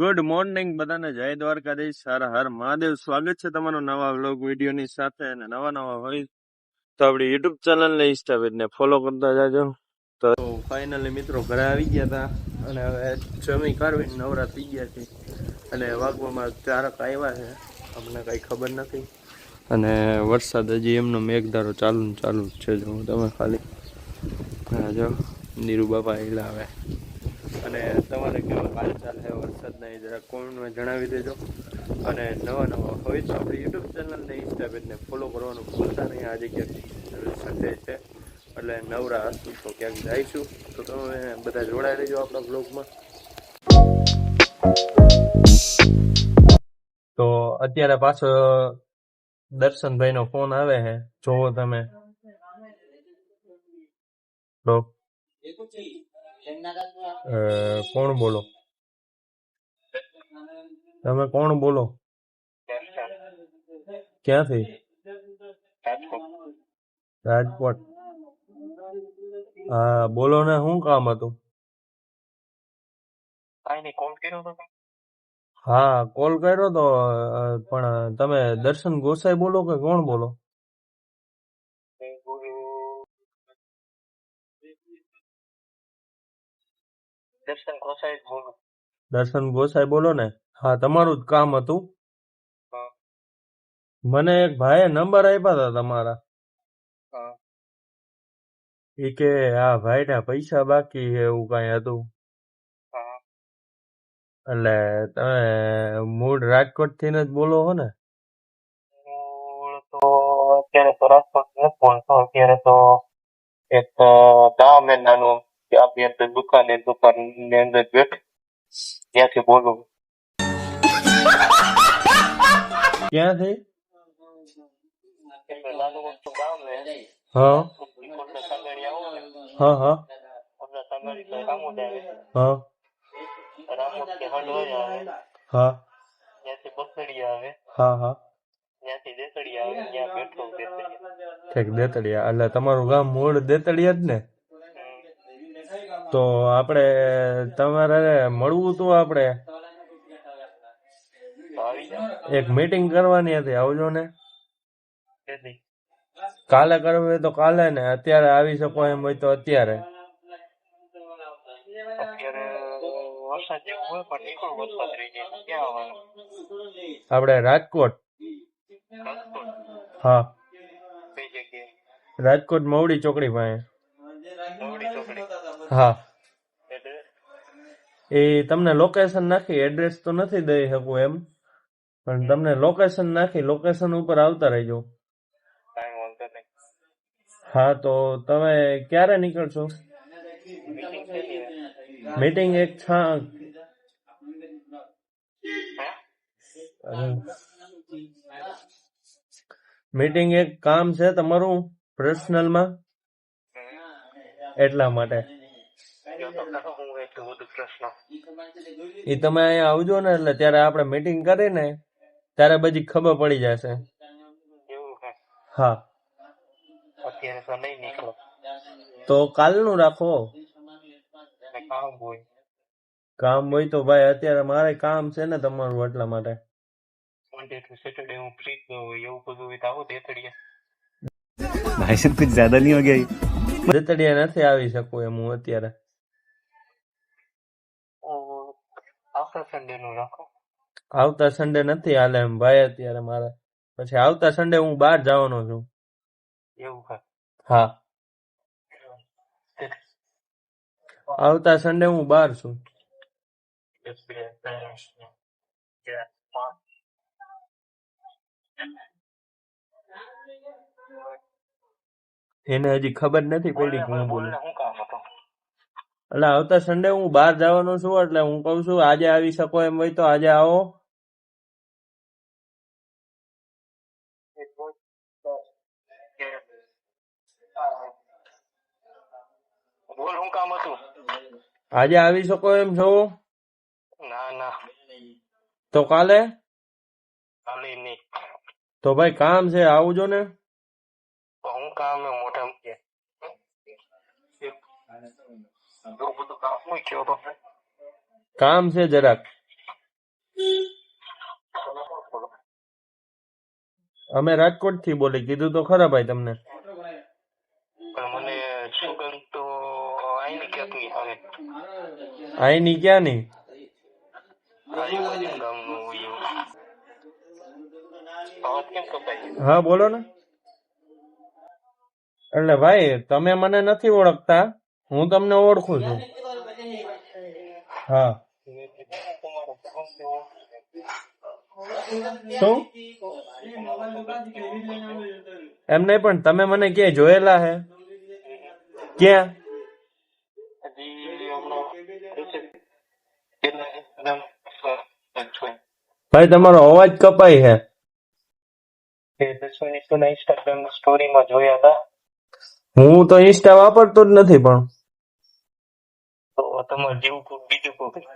Good morning બધાને. જય દ્વારકાધીશ. હર હર. મહાદેવ, સ્વાગત છે તમારો નવા વ્લોગ વિડીયોની સાથે અને નવા નવા હોય તો આપણી યુટ્યુબ ચેનલ ને ઇન્સ્ટા ને ફોલો કરતા જાજો. તો ફાઇનલી મિત્રો ઘરે આવી ગયા હતા અને હવે જમી કાઢવીને નવરા થઈ ગયા છે. અને વાગવામાં ચારક આવ્યા છે. અમને કઈ ખબર નથી. અને વરસાદ હજી એમનો મેઘધારો ચાલુ ચાલુ જ છે, જો તમે ખાલી. જો નીરુ બાપા હિલા આવે અને તમારે કેવો હાલચાલ છે વરસાદના એ જરા કોમેન્ટમાં જણાવી દેજો. અને નવા નવા હોય તો આપણી યુટ્યુબ ચેનલને ઇન્સ્ટા પેજને ફોલો કરવાનું ભૂલતા નહીં. આજે ક્યાંક સન્ડે છે. એટલે નવરા હશું તો ક્યાંક જઈશું. તો તમે બધા જોડાઈ રહેજો આપણા બ્લોગમાં. તો અત્યારે પાછો દર્શનભાઈનો ફોન આવે છે. જોવો તમે. તો? કોણ બોલો? તમે કોણ બોલો? ક્યાંથી? રાજકોટ. હા બોલો ને શું કામ હતું? હા કોલ કર્યો તો પણ તમે દર્શન ગોસાઈ બોલો કે કોણ બોલો? દર્શન ગોસાઈ જ બોલું. દર્શન ગોસાઈ બોલો ને? હા તમારું જ કામ હતું. મને એક ભાઈએ નંબર આપ્યા હતા તમારા. એ કે આ ભાઈના પૈસા બાકી છે એવું કઈ હતું. એટલે તમે મૂળ રાજકોટથી જ બોલો છો ને? મૂળ તો અત્યારે તો રાજકોટ નથી બોલતો અત્યારે તો એક ગામ નાનું. ત્યાં બી અંદર દુકાને દુકાનની અંદર બેઠ ત્યાંથી બોલું. ક્યાંથી હા. હા હા. હા. કે હા ત્યાંથી બસડી આવે હા હા દેતડિયા એટલે તમારું ગામ મૂળ દેતડિયા જ ને? તો આપણે તમારે મળવું તો આપણે. એક મીટિંગ કરવાની હતી આવજો ને. કાલે કરવું હોય તો કાલે ને અત્યારે આવી શકો એમ હોય તો અત્યારે. આપણે રાજકોટ. હા. રાજકોટ મવડી ચોકડી પાસે. હા. એ તમને લોકેશન નાખી એડ્રેસ તો નથી દઈ શકું એમ. પણ તમને લોકેશન નાખી લોકેશન ઉપર આવતા રહેજો. કાંઈ વાંધો નહીં. હા તો તમે ક્યારે નીકળશો? મીટિંગ મીટિંગ એક છા મીટિંગ એક કામ છે તમારું પર્સનલમાં એટલા માટે. એ તમે અહીંયા આવજો ને એટલે ત્યારે આપણે મીટિંગ કરીને ત્યારે બધી ખબર પડી જશે. હા. અત્યારે તો નહીં નીકળો. તો કાલનું રાખો. કામ હોય. કામ હોય તો ભાઈ અત્યારે મારે કામ છે ને તમારું એટલા માટે. હું ફ્રી હોય એવું બધું હોય તો આવો ભાઈ સાહેબ કુછ જ્યાદા નહીં હો ગયા દેતડિયા નથી આવી શકું એમ હું અત્યારે. આવતા સન્ડે નું રાખો. આવતા સન્ડે નથી હાલે એમ ભાઈ અત્યારે મારે. પછી આવતા સન્ડે હું બહાર જવાનો છું. એવું હે. હા આવતા સન્ડે હું બહાર છું. એને હજી ખબર નથી પડી હું બોલું. એટલે આવતા સન્ડે હું બહાર જવાનો છું એટલે હું કઉ છું આજે આવી શકો એમ હોય તો આજે આવો. બોલ શું કામ હતું? આજે આવી શકો એમ છો? ના ના. તો કાલે? કાલે નહીં. તો ભાઈ કામ છે આવજો ને. હું કામ काम से जरा અમે રાજકોટ થી બોલી કીધું તો ખરા ભાઈ તમને મને સુગંધ તો આઈની ક્યાંની આવે આઈની ક્યાંની હા બોલો ને એટલે ભાઈ તમે મને નથી ઓળખતા હું તમને ઓળખું છું. હા? શું? એમ નહીં પણ તમે મને ક્યાંય જોયેલા હે? ક્યાં? ભાઈ, તમારો અવાજ કપાય હે. હું તો ઇન્સ્ટા વાપરતો જ નથી પણ. તમારે જેવું બીજું કોઈક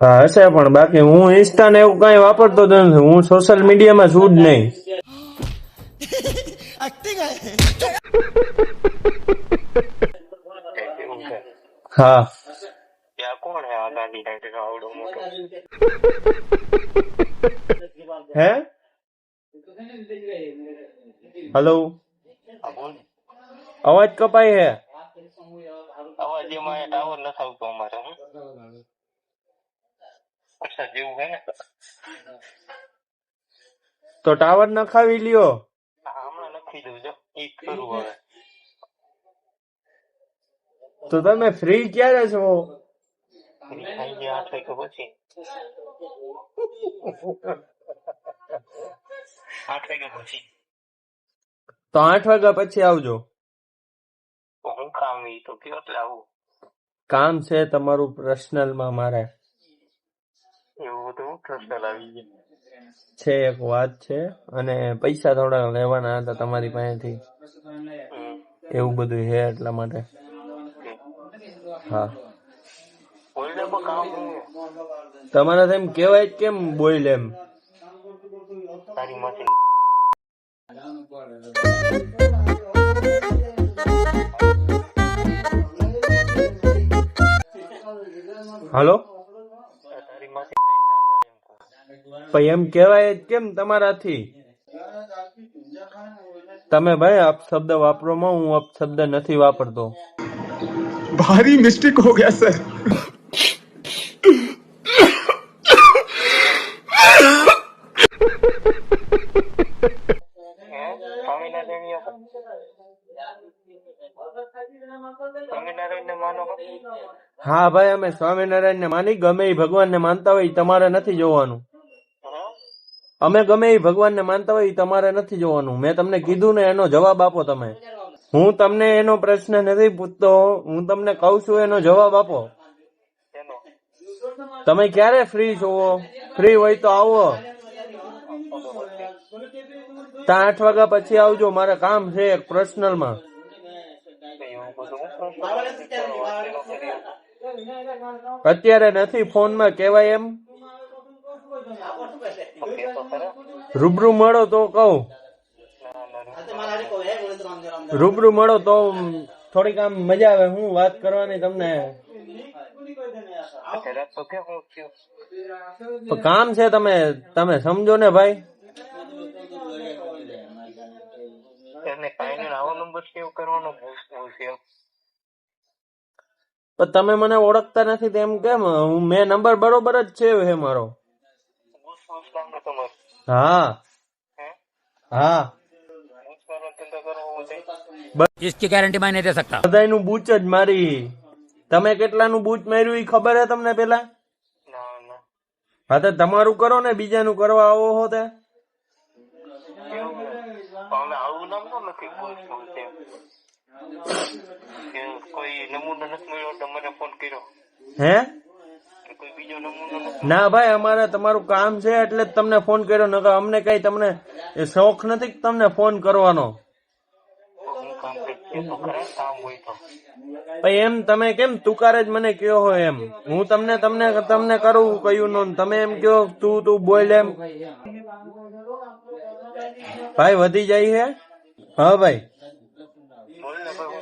હા હશે પણ બાકી હું ઇન્સ્ટા ને એવું કઈ વાપરતો જ નથી. હું સોશિયલ મીડિયામાં છું જ નહીં. હા. કોણ હે આ ગાંધી આવડો મોટો? હે? હલો અવાજ કપાય હે? અવાજ એમાં એ ટાવર નથી આવતો અમારે અચ્છા જેવું હે ને? તો ટાવર નખાવી લ્યો. હમણાં લખી દઉં જો. ઈ કરું હવે. તો તમે ફ્રી ક્યારે છો? ફ્રી થઈ ગયા આઠ વાગ્યા પછી. આઠ વાગ્યા પછી. તો આઠ વાગ્યા પછી આવજો. તો કયો એટલે આવું? કામ છે તમારું પર્સનલમાં મારે. એવું બધું પર્સનલ આવી ગયું. છે એક વાત છે અને પૈસા થોડા લેવાના હતા તમારી પાસેથી. એવું બધું છે એટલા માટે. હા. તમારા એમ કેવાય કેમ બોઈલ એમ? તારી હલો? ભાઈ એમ કેવાય કેમ તમારાથી? તમે ભાઈ અપશબ્દ વાપરો માં હું અપશબ્દ નથી વાપરતો. ભારી મિસ્ટેક હો ગયા સર તમે હા. ભાઈ અમે સ્વામિનારાયણ ને માની ગમે એ ભગવાન ને માનતા હોય તમારે નથી જોવાનું. અમે ગમે એ ભગવાન ને માનતા હોય તમારે નથી જોવાનું. મેં તમને કીધું ને એનો જવાબ આપો તમે. હું તમને એનો પ્રશ્ન નથી પૂછતો હું તમને કઉ છું એનો જવાબ આપો. તમે ક્યારે ફ્રી છો? ફ્રી હોય તો આવો. ત્યાં આઠ વાગ્યા પછી આવજો મારે કામ છે એક પર્સનલમાં તો એવું બધું હું પ્રશ્ન વાત ન કરી. અત્યારે નથી ફોનમાં કેવાય એમ. રૂબરૂ મળો તો કહું. રૂબરૂ મળો તો થોડીક આમ મજા આવે, હું વાત કરવાની તમને. કામ છે તમે તમે સમજો ને ભાઈ. આવો નંબર સેવ કરવાનો પણ તમે મને ઓળખતા નથી તેમ કેમ? મેં નંબર બરોબર જ છે હે મારો. હા. હા. ઇસકી ગેરંટી માં નહીં દે સકતા બધાયનું બૂચ જ મારી. તમે કેટલા નું બૂચ માર્યું એ ખબર હે તમને પેલા? હા તો તમારું કરો ને બીજા નું કરવા આવો હો તે. કોઈ નમૂનો નથી મળ્યો તો મને ફોન કર્યો. હે? ના ભાઈ અમારે તમારું કામ છે એટલે જ તમને ફોન કર્યો નકર અમને કઈ તમને એ શોખ નથી તમને ફોન કરવાનો. હું એમ તમે કેમ તુકારે જ મને કયો હોય એમ? હું તમને તમને તમને કરું કયું નો તમે એમ કયો તું તું બોલ એમ. ભાઈ વધી જાય છે હા ભાઈ. હું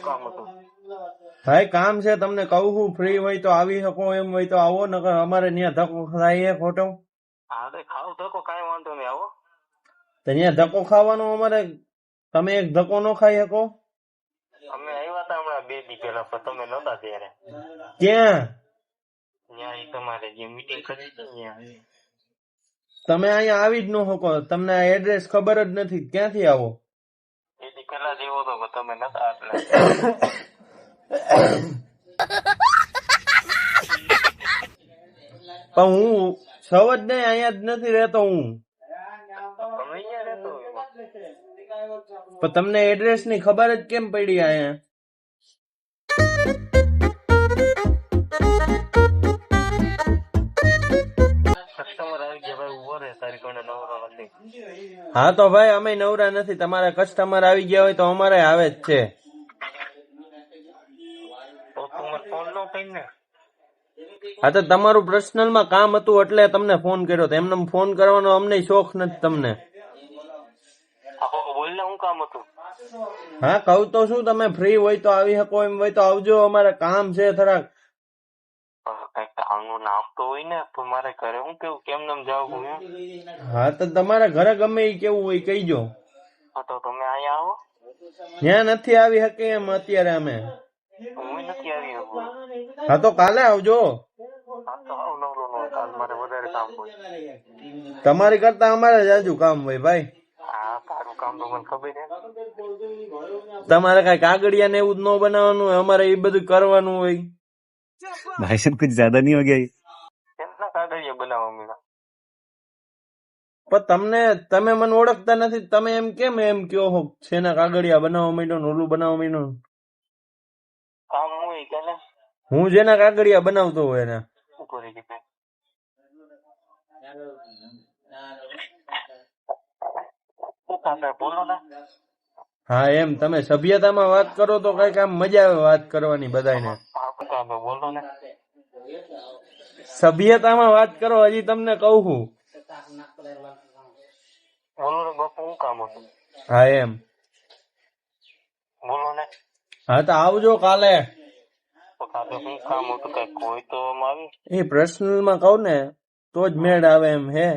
કામ હતું ભાઈ કામ છે તમને કહું હું ફ્રી હોય તો આવી શકો એમ હોય તો આવો નકર અમારે ત્યાં ધક્કો થાય ખોટો અરે ખાવ ધક્કો કાંઈ વાંધો નહીં આવો. ત્યાં ધક્કો ખાવાનો અમારે તમે એક ધક્કો ન ખાઈ શકો. અમે આવ્યા હતા હમણાં બે દી પેલા પણ તમે નતા ત્યારે. ક્યાં? ત્યાં તમારે જે મીટિંગ કરી હતી તમે અહીંયા આવી જ ન શકો તમને એડ્રેસ ખબર જ નથી. ક્યાંથી આવો? બે દી પહેલા જ એવો હતો પણ તમે નતા એટલે પણ હું સવ જ નહીં અહીંયા જ નથી રહેતો હું. પણ તમને એડ્રેસની ખબર જ કેમ પડી અહીંયા? હા, તો ભાઈ, અમે નવરા નથી. તમારા કસ્ટમર આવી ગયા હોય તો અમારે આવે જ છે. હા, તો તમારું પર્સનલમાં કામ હતું એટલે તમને ફોન કર્યો તો. એમને ફોન કરવાનો અમને શોખ નથી તમને. હું, કહું તો શું, તમે ફ્રી હોય તો આવી શકો, એમ હોય તો આવજો. અમારે કામ છે, થોડાક. કંઈક નાખતો હોય ને પણ મારે ઘરે હું કેવું કેમ નામ જાવ હા તો તમારા ઘરે ગમે એ કેવું હોય કહીજો હા તો તમે અહીંયા આવો. ત્યાં નથી આવી શકે એમ અત્યારે અમે? હું નથી આવી શકું. હા તો કાલે આવજો. હા તમારી કરતા અમારે જાજુ કામ હોય ભાઈ. હા તારું કામ તો મને ખબર છે. તમારે કઈ કાગળિયા ને એવું જ ન બનાવવાનું હોય અમારે એ બધું કરવાનું હોય. भाई साहब कुछ ज्यादा नहीं हो गया ये કેટલા કાગળિયા બનાવવા મળ્યા પણ તમને તમે મને ઓળખતા નથી તમે એમ કેમ એમ કયો હો છેના કાગળિયા બનાવવા માંડ્યો ને ઓલું બનાવવા માંડ્યો ને? કામ હોય કે ને હું જેના કાગળિયા બનાવતો હોય એના ઉભો રહી ગઈ શું કામ છે? બોલો ને હા એમ. તમે સભ્યતામાં વાત કરો તો કંઈક આમ મજા આવે વાત કરવાની બધાને બોલો ને. સભ્યતામાં વાત કરો હજી તમને કહું છું. હા એમ. બોલો ને. હા તો આવજો કાલે. એ પર્સનલમાં કહું ને તો જ મેળ આવે એમ હે.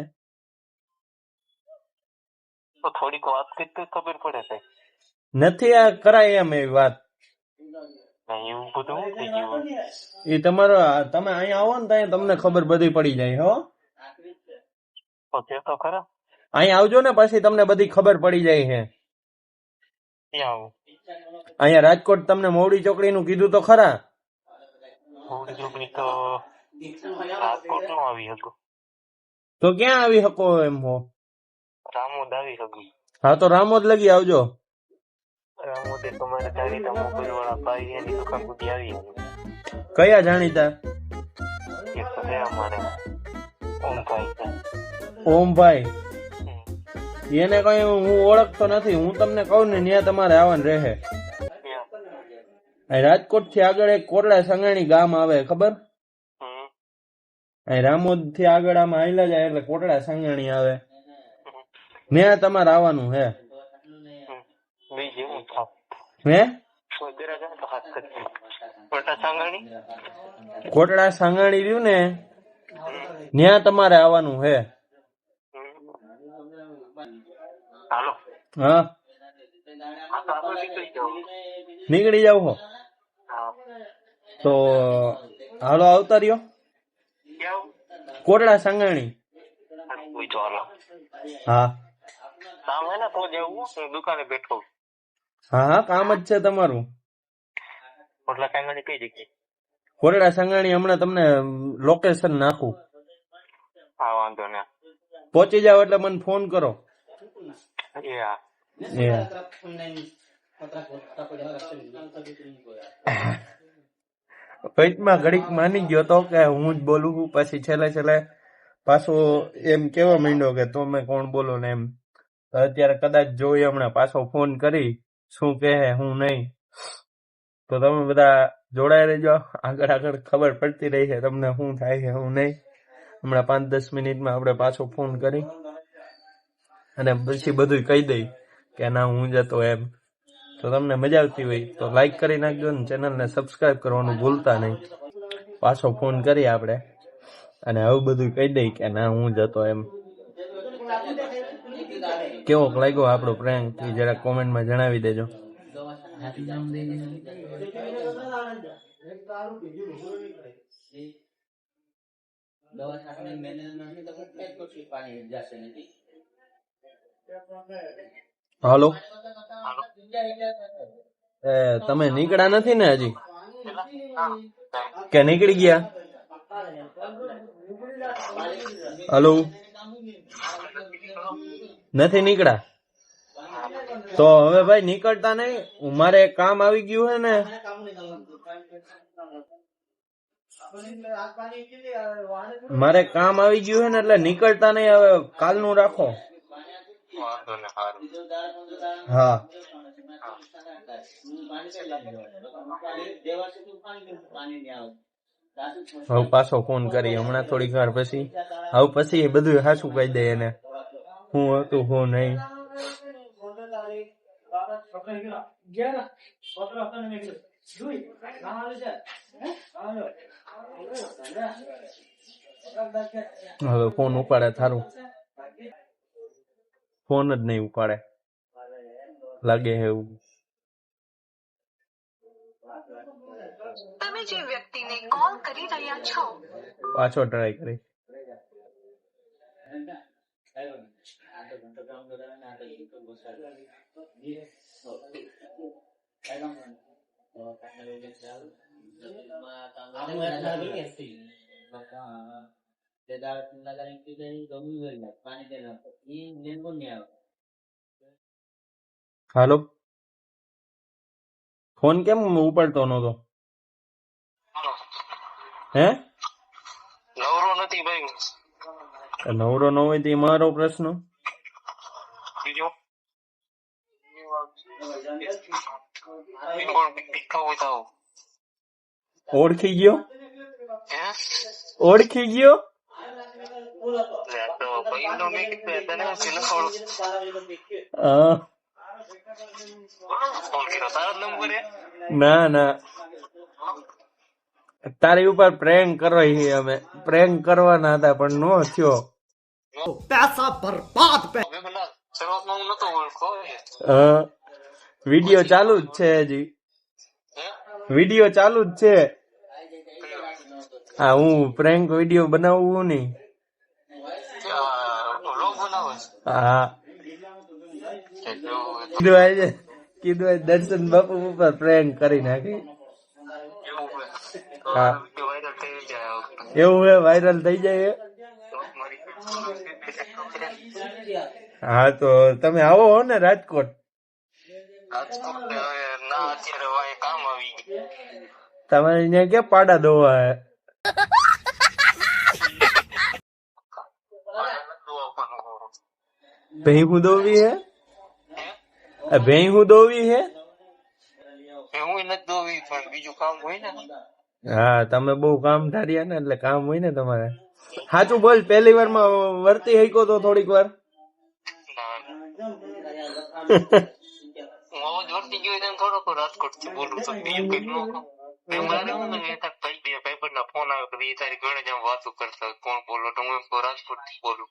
તો થોડીક વાત કરી તો ખબર પડે કઈ નથી આ કરાય એમ એવી વાત. એ તમારો તમે અહીંયા આવો ને ત્યાં તમને ખબર બધી પડી જાય હો. અહીંયા આવજો ને પછી તમને બધી ખબર પડી જાય છે અહીંયા રાજકોટ તમને મોવડી ચોકડી નું કીધું તો ખરા? તો રાજકોટ નો આવી હતું તો ક્યાં આવી શકો એમ હો? રામોદ આવી હતું હા તો રામોદ લગી આવજો. રામોદે તમારે જાણીતા મોબાઈલ વાળા ભાઈ એની દુકાન સુધી આવી કયા જાણીતા? એક તો છે અમારે ઓમ ઓમભાઈ? એને કઈ હું ઓળખતો નથી હું તમને કહું ને ત્યાં તમારે આવવાનું રહે? રાજકોટથી આગળ એક કોરડા સંગાણી ગામ આવે ખબર? રામોદથી આગળ આમાં આયલા જાય એટલે કોટડા સંગાણી આવે. ત્યાં તમારે આવવાનું હે. હે? કોટડા સાંગાણી રહ્યું ને? ત્યાં તમારે આવવાનું હે. હા. નીકળી જાવ હો. તો હાલો આવતા રહ્યો. કોટડા સંગાણી. હા કામ હે. ને તો જેવું દુકાને બેઠો. હા હા કામ જ છે તમારું. ખોટલા સાંગાણી કઈ જગ્યાએ? ઓરડા સાંગાણી હમણાં તમને લોકેશન નાખું. હા વાંધો ને. પહોંચી જાવ એટલે મને ફોન કરો. એ હા. એ. ઘડીક માની ગયો તો કે હું જ બોલું પછી છેલ્લે છેલ્લે પાછો એમ કેવા માંડ્યો કે તમે કોણ બોલો ને એમ. અત્યારે કદાચ જોઈ હમણાં પાછો ફોન કરી. શું કહે હું નહીં. તો તમે બધા જોડાઈ રહેજો. આગળ આગળ ખબર પડતી રહી છે તમને શું થાય છે, હું નહીં. હમણાં પાંચ દસ મિનિટમાં આપણે પાછો ફોન કરી. અને પછી બધું કહી દઈ કે ના, હું જતો એમ. તો તમને મજા આવતી હોય તો લાઈક કરી નાખજો ને ચેનલને સબસ્ક્રાઈબ કરવાનું ભૂલતા નહીં. પાછો ફોન કરી આપણે. અને આવું બધું કહી દઈ કે ના, હું જતો એમ. કેવો લાગ્યો આપણો પ્રેન્ક એ જરા કોમેન્ટમાં જણાવી દેજો. હાલો. તમે નીકળ્યા નથી ને હજી? કે નીકળી ગયા? હલો. નથી નીકળ્યા? તો હવે ભાઈ નીકળતા નહીં. મારે કામ આવી ગયું હે ને. મારે કામ આવી ગયું હે ને એટલે નીકળતા નહીં. હવે કાલનું રાખો. હા. હવે પાછો ફોન કરી. હમણાં થોડીક વાર પછી. હવે પછી એ બધું હાચું કહી દે એને. હું હતું હું નહીં. હવે ફોન ઉપાડે થારું. ફોન જ નહીં ઉપાડે. લાગે એવું. તમે જે વ્યક્તિને કોલ કરી રહ્યા છો. પાછો ટ્રાય કરી હાલો ફોન કેમ ઉપાડતો નતો હે નવરો નથી ભાઈ નવરો ન હોય તો એ મારો પ્રશ્ન બીજો કોણ પીખા હોય તો આવો. ઓળખી ગયો હે ઓળખી ગયો લે આ તો ભાઈનો મેં કીધું તને હું પેલો થોડું હા ફોન કર્યો તારો જ નંબર હે ના ના. તારી ઉપર પ્રેંક કરવા અમે. પ્રેંક કરવાના હતા પણ નો થયો. પૈસા બરબાદ શરૂઆતમાં હું નતો ઓળખો હા. વિડિયો ચાલુ જ છે હજી. વીડિયો ચાલુ જ છે. હા હું પ્રેન્ક વિડિયો નહીં બનાવો છે. હા. કીધું આજે કીધું આજે દર્શન બાપુ ઉપર પ્રેન્ક કરી નાખી. હા. વાયરલ થઈ જાય એવું હે વાયરલ થઈ જાય? હા તો તમે આવો હો ને રાજકોટ. તમારે અહીંયા ક્યાં પાડા દોવા હે? ભેં હું દોવી હે? આ હું દોવી હે? હું, તમે બહુ કામ ધાર્યા ને એટલે કામ હોય ને તમારે. સાચું બોલ, પહેલી વારમાં વર્તી હઈકો તો થોડીક વાર? ગયો થોડોક રાજકોટથી બોલું તો બીજું કંઈક નો મારે હું ને ભાઈ બે ભાઈબંધ ના ફોન આવ્યો કે તારી ઘરે જેમ વાતો કરતા કોણ બોલો તો હું રાજકોટથી બોલું.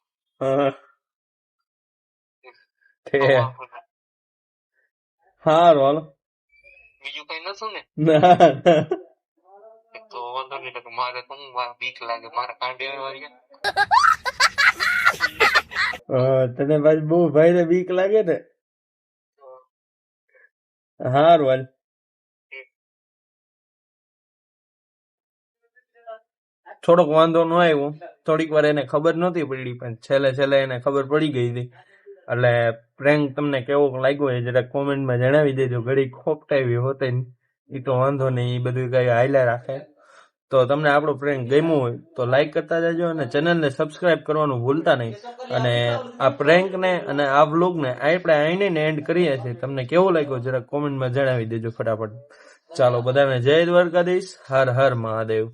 હારું હાલો. બીજું કઈ નતું ને. તો વાંધો નહીં મારે તો હું બીક લાગે મારે કાંડે વાળી તને ભાઈ બહુ ભાઈ ને બીક લાગે ને? હારું હાલ થોડોક વાંધો ન આવ્યો. થોડીક વાર એને ખબર નહોતી પડી, પણ છેલ્લે છેલ્લે એને ખબર પડી ગઈ હતી. એટલે પ્રેન્ક તમને કેવો લાગ્યો એ જરા કોમેન્ટમાં જણાવી દેજો. ઘડી ખોપટાવી હોતે એ તો વાંધો નહીં એ બધું કઈ હાલ્યા રાખે. તો તમને આપણો પ્રેન્ક ગમ્યો હોય તો લાઈક કરતા જજો અને ચેનલને સબસ્ક્રાઇબ કરવાનું ભૂલતા નહીં. અને આ પ્રેન્કને અને આ વ્લોગને આપણે આઈને એન્ડ કરીએ છીએ. તમને કેવો લાગ્યો જરા કોમેન્ટમાં જણાવી દેજો ફટાફટ. ચાલો બધાને જય દ્વારકાધીશ. હર હર મહાદેવ.